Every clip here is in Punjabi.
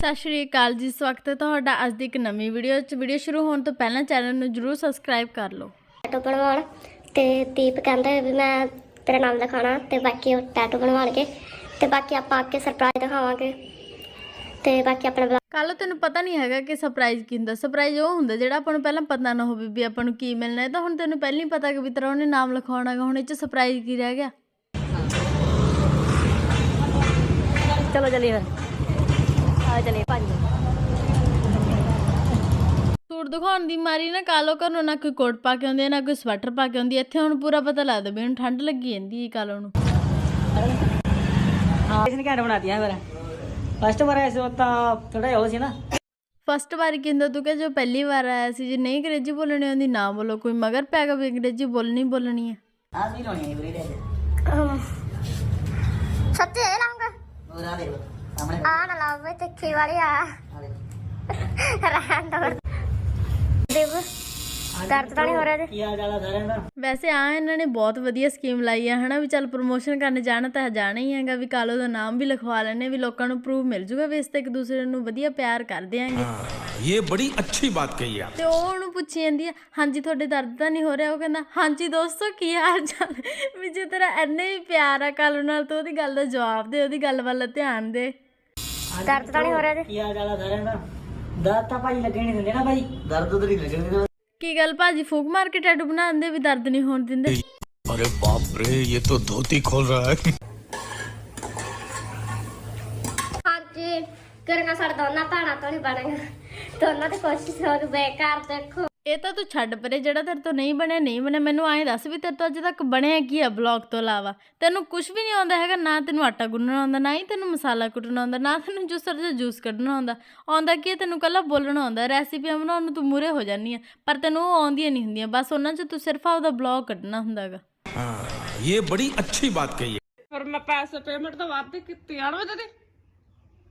ਸਤਿ ਸ਼੍ਰੀ ਅਕਾਲ ਜੀ ਸਵਾਗਤ ਹੈ ਤੁਹਾਡਾ ਅੱਜ ਦੀ ਇੱਕ ਨਵੀਂ ਵੀਡੀਓ 'ਚ। ਵੀਡੀਓ ਸ਼ੁਰੂ ਹੋਣ ਤੋਂ ਪਹਿਲਾਂ ਚੈਨਲ ਨੂੰ ਜਰੂਰ ਸਬਸਕ੍ਰਾਈਬ ਕਰ ਲਓ। ਟੈਟੂ ਬਣਵਾਉਣ ਤੇ ਦੀਪ ਕਹਿੰਦਾ ਵੀ ਮੈਂ ਤੇਰਾ ਨਾਮ ਲਿਖਾਣਾ ਤੇ ਬਾਕੀ ਉਹ ਟੈਟੂ ਬਣਵਾਉਣਗੇ ਤੇ ਬਾਕੀ ਆਪਾਂ ਅੱਗੇ ਸਰਪ੍ਰਾਈਜ਼ ਦਿਖਾਵਾਂਗੇ ਤੇ ਬਾਕੀ ਆਪਣਾ ਬਲੌਗ ਕੱਲ ਤੈਨੂੰ ਪਤਾ ਨਹੀਂ ਹੈਗਾ ਕਿ ਸਰਪ੍ਰਾਈਜ਼ ਕੀ ਹੁੰਦਾ। ਸਰਪ੍ਰਾਈਜ਼ ਉਹ ਹੁੰਦਾ ਜਿਹੜਾ ਆਪਾਂ ਨੂੰ ਪਹਿਲਾਂ ਪਤਾ ਨਾ ਹੋਵੇ ਵੀ ਆਪਾਂ ਨੂੰ ਕੀ ਮਿਲਣਾ ਹੈ। ਤਾਂ ਹੁਣ ਤੈਨੂੰ ਪਹਿਲਾਂ ਹੀ ਪਤਾ ਕਿ ਵੀ ਤੇਰਾ ਉਹਨੇ ਨਾਮ ਲਿਖਾਉਣਾ ਹੈਗਾ। ਹੁਣ ਇਹ 'ਚ ਸਰਪ੍ਰਾਈਜ਼ ਕੀ ਰਹਿ ਗਿਆ? ਚਲੋ ਚਲੀਏ ਫਿਰ। ਆ ਚਲੀਏ ਭੱਜ ਸੂਟ ਦਿਖਾਉਣ ਦੀ ਮਾਰੀ ਨਾ ਕਾਲੋ ਘਰੋਂ ਨਾ ਕੋਈ ਕੋਟ ਪਾ ਕੇ ਆਉਂਦੀ ਹੈ ਨਾ ਕੋਈ ਸਵੈਟਰ ਪਾ ਕੇ ਆਉਂਦੀ। ਹੈ। ਇੱਥੇ ਹੁਣ ਪੂਰਾ ਪਤਾ ਲੱਗਦਾ ਵੀ ਉਹਨੂੰ ਠੰਡ ਲੱਗੀ ਜਾਂਦੀ ਹੈ ਕਾਲੋ ਨੂੰ। ਹਾਂ ਇਸ ਨੇ ਘੈਂਟ ਬਣਾਤੀਆਂ ਫਿਰ। ਫਸਟ ਵਾਰ ਐਸੇ ਤਾਂ ਥੋੜਾ ਹੋ ਸੀ ਨਾ। ਫਸਟ ਵਾਰੀ ਕਹਿੰਦਾ ਤੂੰ ਕਿ ਜੋ ਪਹਿਲੀ ਵਾਰ ਆਇਆ ਸੀ ਜੇ ਨਹੀਂ ਅੰਗਰੇਜ਼ੀ ਬੋਲਣੀ ਆਉਂਦੀ ਨਾ ਬੋਲੋ। ਕੋਈ ਮਗਰ ਪੈ ਗਿਆ ਵੀ ਅੰਗਰੇਜ਼ੀ ਬੋਲਣੀ ਬੋਲਣੀ ਹੈ ਆ ਨਹੀਂ ਲਾਉਣੀ ਹੈ ਵੀਰੇ ਦੇ ਸੱਚੇ ਇਹ ਲਾਉਂਗਾ ਹੋਰ ਆ ਦੇਖੋ ਸਾਹਮਣੇ। ਆ ਨਾ ਬਾਬੇ ਤਿੱਖੀ ਵਾਲੀ ਆ। ਰਹਿਣ ਦੋ। ਦੇਖੋ ਦਰਦ ਤਾਂ ਨਹੀਂ ਹੋ ਰਿਹਾ ਤੇ ਕੀ ਹਾਲ ਚਾਲ ਆ ਸਾਰਿਆਂ ਦਾ? ਵੈਸੇ ਆ ਇਹਨਾਂ ਨੇ ਬਹੁਤ ਵਧੀਆ ਸਕੀਮ ਲਾਈ ਆ ਹਨਾ ਵੀ ਚੱਲ ਪ੍ਰੋਮੋਸ਼ਨ ਕਰਨ ਜਾਣਾ ਤਾਂ ਜਾਣਾ ਹੀ ਹੈਗਾ ਵੀ ਕਾਲੋ ਦਾ ਨਾਮ ਵੀ ਲਿਖਵਾ ਲੈਣੇ ਵੀ ਲੋਕਾਂ ਨੂੰ ਪ੍ਰੂਫ ਮਿਲ ਜੂਗਾ ਵੀ ਇਸ ਤੇ ਇੱਕ ਦੂਸਰੇ ਨੂੰ ਵਧੀਆ ਪਿਆਰ ਕਰਦੇ ਆਂਗੇ। ਇਹ ਬੜੀ ਅੱਛੀ ਬਾਤ ਕਹੀ ਆ। ਤੇ ਉਹ ਉਹਨੂੰ ਪੁੱਛੀ ਜਾਂਦੀ ਆ ਹਾਂਜੀ ਤੁਹਾਡੇ ਦਰਦ ਤਾਂ ਨਹੀਂ ਹੋ ਰਿਹਾ? ਉਹ ਕਹਿੰਦਾ ਹਾਂਜੀ ਦੋਸਤੋ ਕੀ ਹਾਲ ਚਾਲ? ਵੀ ਜੇ ਤੇਰਾ ਐਨੇ ਪਿਆਰ ਆ ਕਾਲੋ ਨਾਲ ਤੂੰ ਉਹਦੀ ਗੱਲ ਦਾ ਜਵਾਬ ਦੇ ਉਹਦੀ ਗੱਲ ਵੱਲ ਧਿਆਨ ਦੇ। ਦਰਦ ਕੀ ਗੱਲ ਭਾਜੀ ਫੂਕ ਮਾਰ ਕੇ ਟੈਟੂ ਬਣਾਉਂਦੇ ਵੀ ਦਰਦ ਨਹੀਂ ਹੋਣ ਦਿੰਦੇ? ਅਰੇ ਬਾਪ ਰੇ ਇਹ ਤਾਂ ਧੋਤੀ ਖੋਲ ਰਹਾ ਹੈ। ਕਰਨਾ ਸਾਡਾ ਦੋਨਾਂ ਧਾਣਾ ਤੋਂ ਨਹੀਂ ਬਣੇਗਾ ਦੋਨਾਂ ਤੇ ਕੋਸ਼ਿਸ਼ ਹੋ ਰਹੀ ਬੇਕਾਰ ਦੇਖੋ। ਇਹ ਤਾਂ ਤੂੰ ਛੱਡ ਪਰੇ ਜਿਹੜਾ ਤੇਰੇ ਤੋਂ ਨਹੀਂ ਬਣਿਆ ਨਹੀਂ ਬਣਿਆ ਮੈਨੂੰ ਐਂ ਦੱਸ ਵੀ ਤੇਰੇ ਤੋਂ ਅੱਜ ਤੱਕ ਬਣਿਆ ਕੀ ਆ ਬਲੌਗ ਤੋਂ ਇਲਾਵਾ? ਤੈਨੂੰ ਕੁਝ ਵੀ ਨਹੀਂ ਆਉਂਦਾ ਹੈਗਾ ਨਾ ਤੈਨੂੰ ਆਟਾ ਗੁੰਨਣਾ ਆਉਂਦਾ ਨਾ ਹੀ ਤੈਨੂੰ ਮਸਾਲਾ ਕੁੱਟਣਾ ਆਉਂਦਾ ਨਾ ਤੈਨੂੰ ਜੂਸਰ ਦਾ ਜੂਸ ਕੱਢਣਾ ਆਉਂਦਾ। ਆਉਂਦਾ ਕੀ ਤੈਨੂੰ ਕੱਲਾ ਬੋਲਣਾ ਆਉਂਦਾ ਰੈਸਿਪੀਆਂ ਬਣਾਉਣ ਨੂੰ ਤੂੰ ਮੂਰੇ ਹੋ ਜਾਨੀ ਆ ਪਰ ਤੈਨੂੰ ਉਹ ਆਉਂਦੀਆਂ ਨਹੀਂ ਹੁੰਦੀਆਂ ਬਸ ਉਹਨਾਂ 'ਚ ਤੂੰ ਸਿਰਫ ਆਪਦਾ ਬਲੌਗ ਕੱਢਣਾ ਹੁੰਦਾਗਾ। ਹਾਂ ਇਹ ਬੜੀ ਅੱਛੀ ਬਾਤ ਕਹੀ ਹੈ। ਪਰ ਮੈਂ ਪੈਸੇ ਪੇਮੈਂਟ ਤਾਂ ਵੱਧ ਕੀਤੀ ਯਾਰ ਉਹ ਤੇ।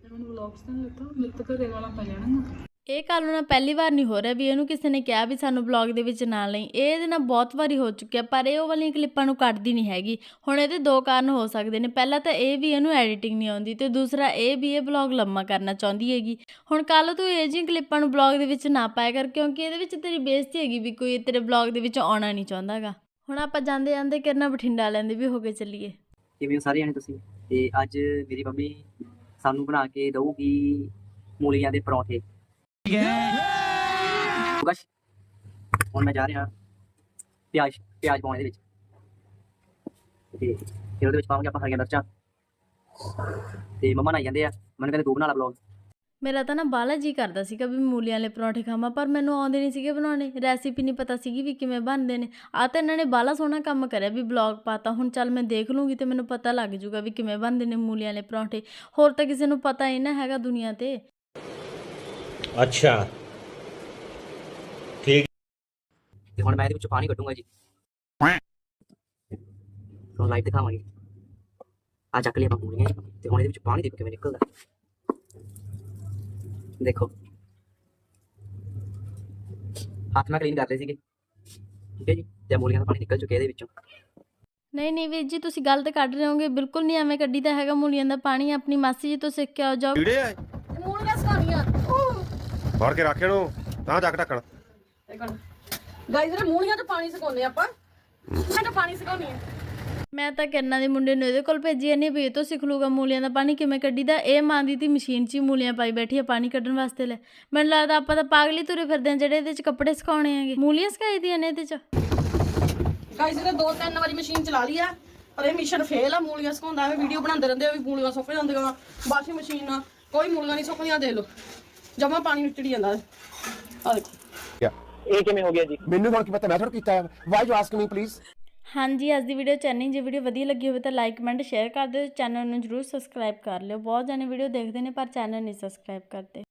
ਤੈਨੂੰ ਬਲੌਗਸ ਤਾਂ ਲਿਖੋ ਮਿਲ ਤਾਂ ਘਰੇ ਵਾਲਾ ਪੈ ਜਾਣਾ ਇਹ ਕੱਲ ਨੂੰ ਪਹਿਲੀ ਵਾਰ ਨਹੀਂ ਹੋ ਰਿਹਾ ਵੀ ਇਹਨੂੰ ਕਿਸੇ ਨੇ ਕਿਹਾ ਵੀ ਸਾਨੂੰ ਬਲੌਗ ਦੇ ਵਿੱਚ ਨਾ ਲਈ। ਇਹ ਇਹਦੇ ਨਾਲ ਬਹੁਤ ਵਾਰੀ ਹੋ ਚੁੱਕਿਆ, ਪਰ ਇਹ ਉਹ ਵਾਲੀਆਂ ਕਲਿੱਪਾਂ ਨੂੰ ਕੱਢਦੀ ਨਹੀਂ ਹੈਗੀ। ਹੁਣ ਇਹਦੇ ਦੋ ਕਾਰਨ ਹੋ ਸਕਦੇ ਨੇ। ਪਹਿਲਾ ਤਾਂ ਇਹ ਵੀ ਇਹਨੂੰ ਐਡੀਟਿੰਗ ਨਹੀਂ ਆਉਂਦੀ ਤੇ ਦੂਸਰਾ ਇਹ ਵੀ ਇਹ ਬਲੌਗ ਲੰਮਾ ਕਰਨਾ ਚਾਹੁੰਦੀ ਹੈਗੀ। ਹੁਣ ਕੱਲ ਤੂੰ ਇਹ ਜਿਹੀਆਂ ਕਲਿੱਪਾਂ ਨੂੰ ਬਲੌਗ ਦੇ ਵਿੱਚ ਨਾ ਪਾਇਆ ਕਰ, ਕਿਉਂਕਿ ਇਹਦੇ ਵਿੱਚ ਤੇਰੀ ਬੇਇੱਜ਼ਤੀ ਹੈਗੀ ਵੀ ਕੋਈ ਤੇਰੇ ਬਲੌਗ ਦੇ ਵਿੱਚ ਆਉਣਾ ਨਹੀਂ ਚਾਹੁੰਦਾਗਾ। ਹੁਣ ਆਪਾਂ ਜਾਂਦੇ ਜਾਂਦੇ ਕਿਰਨਾ ਬਠਿੰਡਾ ਲੈਂਦੇ ਵੀ ਹੋ ਕੇ ਚੱਲੀਏ। ਕਿਵੇਂ ਹੋ ਸਾਰੇ ਜਾਣੇ ਤੁਸੀਂ? ਤੇ ਅੱਜ ਮੇਰੀ ਮੰਮੀ ਸਾਨੂੰ ਬਣਾ ਕੇ ਦਊਗੀ ਮੂਲੀਆਂ ਦੇ ਪਰੌਂਠੇ। ਗਸ਼ ਹੁਣ ਮੈਂ ਜਾ ਰਿਹਾ ਪਿਆਜ਼ ਪਿਆਜ਼ ਪਾਉਣ ਦੇ ਵਿੱਚ। ਤੇ ਫਿਰ ਉਹਦੇ ਵਿੱਚ ਪਾਵਾਂਗੇ ਆਪਾਂ ਹਰੀਆਂ ਮਿਰਚਾਂ। ਤੇ ਮੰਮਾ ਨਾਲ ਜਾਂਦੇ ਆ। ਮੈਨੂੰ ਕਹਿੰਦੇ ਤੂੰ ਬਣਾ ਲਾ ਬਲੌਗ ਮੇਰਾ ਤਾਂ ਨਾ ਬਾਲਾ ਜੀ ਕਰਦਾ ਸੀਗਾ ਵੀ ਮੂਲੀਆਂ ਵਾਲੇ ਪਰੌਂਠੇ ਖਾਵਾਂ, ਪਰ ਮੈਨੂੰ ਆਉਂਦੇ ਨਹੀਂ ਸੀਗੇ ਬਣਾਉਣੇ। ਰੈਸਿਪੀ ਨਹੀਂ ਪਤਾ ਸੀਗੀ ਵੀ ਕਿਵੇਂ ਬਣਦੇ ਨੇ। ਆ ਤਾਂ ਇਹਨਾਂ ਨੇ ਬਾਲਾ ਸੋਹਣਾ ਕੰਮ ਕਰਿਆ ਵੀ ਬਲੌਗ ਪਾਤਾ। ਹੁਣ ਚੱਲ ਮੈਂ ਦੇਖ ਲੂੰਗੀ ਤੇ ਮੈਨੂੰ ਪਤਾ ਲੱਗ ਜੂਗਾ ਵੀ ਕਿਵੇਂ ਬਣਦੇ ਨੇ ਮੂਲੀਆਂ ਵਾਲੇ ਪਰੌਂਠੇ। ਹੋਰ ਤਾਂ ਕਿਸੇ ਨੂੰ ਪਤਾ ਹੀ ਨਾ ਹੈਗਾ ਦੁਨੀਆ ਤੇ। ਅੱਛਾ। ਠੀਕ। ਤੇ ਹੁਣ ਮੈਂ ਇਹਦੇ ਵਿੱਚ ਪਾਣੀ ਕੱਢੂੰਗਾ ਜੀ। ਹੁਣ ਲਾਈਟ ਦਿਖਾਵਾਂਗੇ। ਆ ਚੱਕ ਲਿਆ ਪੂਰੀਆਂ ਤੇ ਹੁਣ ਇਹਦੇ ਵਿੱਚ ਪਾਣੀ ਦੇਖੋ ਕਿਵੇਂ ਨਿਕਲਦਾ। ਦੇਖੋ। ਹੱਥ ਨਾਲ ਕਲੀਨ ਕਰ ਰਹੇ ਸੀਗੇ। ਠੀਕ ਹੈ ਜੀ ਜਾਂ ਮੂਲੀਆਂ ਦਾ ਪਾਣੀ ਨਿਕਲ ਚੁੱਕਿਆ ਇਹਦੇ ਵਿੱਚੋਂ। ਨਹੀਂ ਨਹੀਂ ਵੀਰ ਜੀ ਤੁਸੀਂ ਗਲਤ ਕੱਢ ਰਹੇ ਹੋਗੇ। ਬਿਲਕੁਲ ਨਹੀਂ ਐਵੇਂ ਕੱਢੀ ਦਾ ਹੈਗਾ ਮੂਲੀਆਂ ਦਾ ਪਾਣੀ। ਆਪਣੀ ਮਾਸੀ ਜੀ ਤੋਂ ਸਿੱਖ ਕੇ ਆਓ ਜਾਓ। ਫੜ ਕੇ ਰੱਖ ਇਹਨੂੰ ਤਾਂ ਚੱਕ ਢੱਕਣ। ਗਾਈਜ਼ ਰੇ ਮੂਲੀਆਂ ਚ ਪਾਣੀ ਸੁਕਾਉਂਦੇ ਆਪਾਂ। ਮੈਂ ਤਾਂ ਪਾਣੀ ਸੁਕਾਉਣੀ ਆ ਮੈਂ ਤਾਂ ਕਿਰਨਾਂ ਦੇ ਮੁੰਡੇ ਨੂੰ ਇਹਦੇ ਕੋਲ ਭੇਜੀ ਜਾਂਦੀ ਵੀ ਇਹ ਤੋਂ ਸਿੱਖ ਲੂਗਾ ਮੂਲੀਆਂ ਦਾ ਪਾਣੀ ਕਿਵੇਂ ਕੱਢੀਦਾ? ਇਹ ਮਾਂ ਦੀ ਤੀ ਮਸ਼ੀਨ 'ਚ ਹੀ ਮੂਲੀਆਂ ਪਾਈ ਬੈਠੀ ਆ ਪਾਣੀ ਕੱਢਣ ਵਾਸਤੇ ਲੈ। ਮੈਨੂੰ ਲੱਗਦਾ ਆਪਾਂ ਤਾਂ ਪਾਗਲੀ ਤੁਰੇ ਫਿਰਦੇ ਆ ਜਿਹੜੇ ਇਹਦੇ 'ਚ ਕੱਪੜੇ ਸੁਕਾਉਣੇ ਹੈਗੇ। ਮੂਲੀਆਂ ਸੁਕਾਈ ਦੀਆਂ ਨੇ ਇਹਦੇ 'ਚ। ਗਾਈਜ਼ ਰੇ ਦੋ ਤਿੰਨ ਵਾਰੀ ਮਸ਼ੀਨ ਚਲਾ ਲਈ ਆ ਪਰ ਇਹ ਮਿਸ਼ਨ ਫੇਲ ਆ। ਮੂਲੀਆਂ ਸੁਕਾਉਂਦਾ ਐਵੇਂ ਵੀਡੀਓ ਬਣਾਉਂਦੇ ਰਹਿੰਦੇ ਆ ਵੀ ਮੂਲੀਆਂ ਸੁੱਕ ਜਾਂਦੀਆਂ ਵਾਸ਼ਿੰਗ ਮਸ਼ੀਨ ਨਾਲ ਕੋਈ ਮੂਲੀਆਂ ਨਹੀਂ ਸੁੱਕਦੀਆਂ ਦੇ ਲੋ ਜਮਾ ਪਾਣੀ ਨਿਕੜੀ ਜਾਂਦਾ। ਆ ਦੇਖੋ। ਮੈਨੂੰ ਹੁਣ ਕੀ ਪਤਾ ਮੈਂ ਥੋੜਾ ਕੀਤਾ ਹੈ। Why you ask me please ਹਾਂਜੀ ਅੱਜ ਦੀ ਵੀਡੀਓ ਚੈਨਲ ਜੇ ਵੀਡੀਓ ਵਧੀਆ ਲੱਗੀ ਹੋਵੇ ਤਾਂ ਲਾਈਕ ਕਮੈਂਟ ਸ਼ੇਅਰ ਕਰ ਦਿਓ। ਚੈਨਲ ਨੂੰ ਜਰੂਰ ਸਬਸਕ੍ਰਾਈਬ ਕਰ ਲਿਓ। ਬਹੁਤ ਜਣੇ ਵੀਡੀਓ ਦੇਖਦੇ ਨੇ ਪਰ ਚੈਨਲ ਨਹੀਂ ਸਬਸਕ੍ਰਾਈਬ ਕਰਦੇ।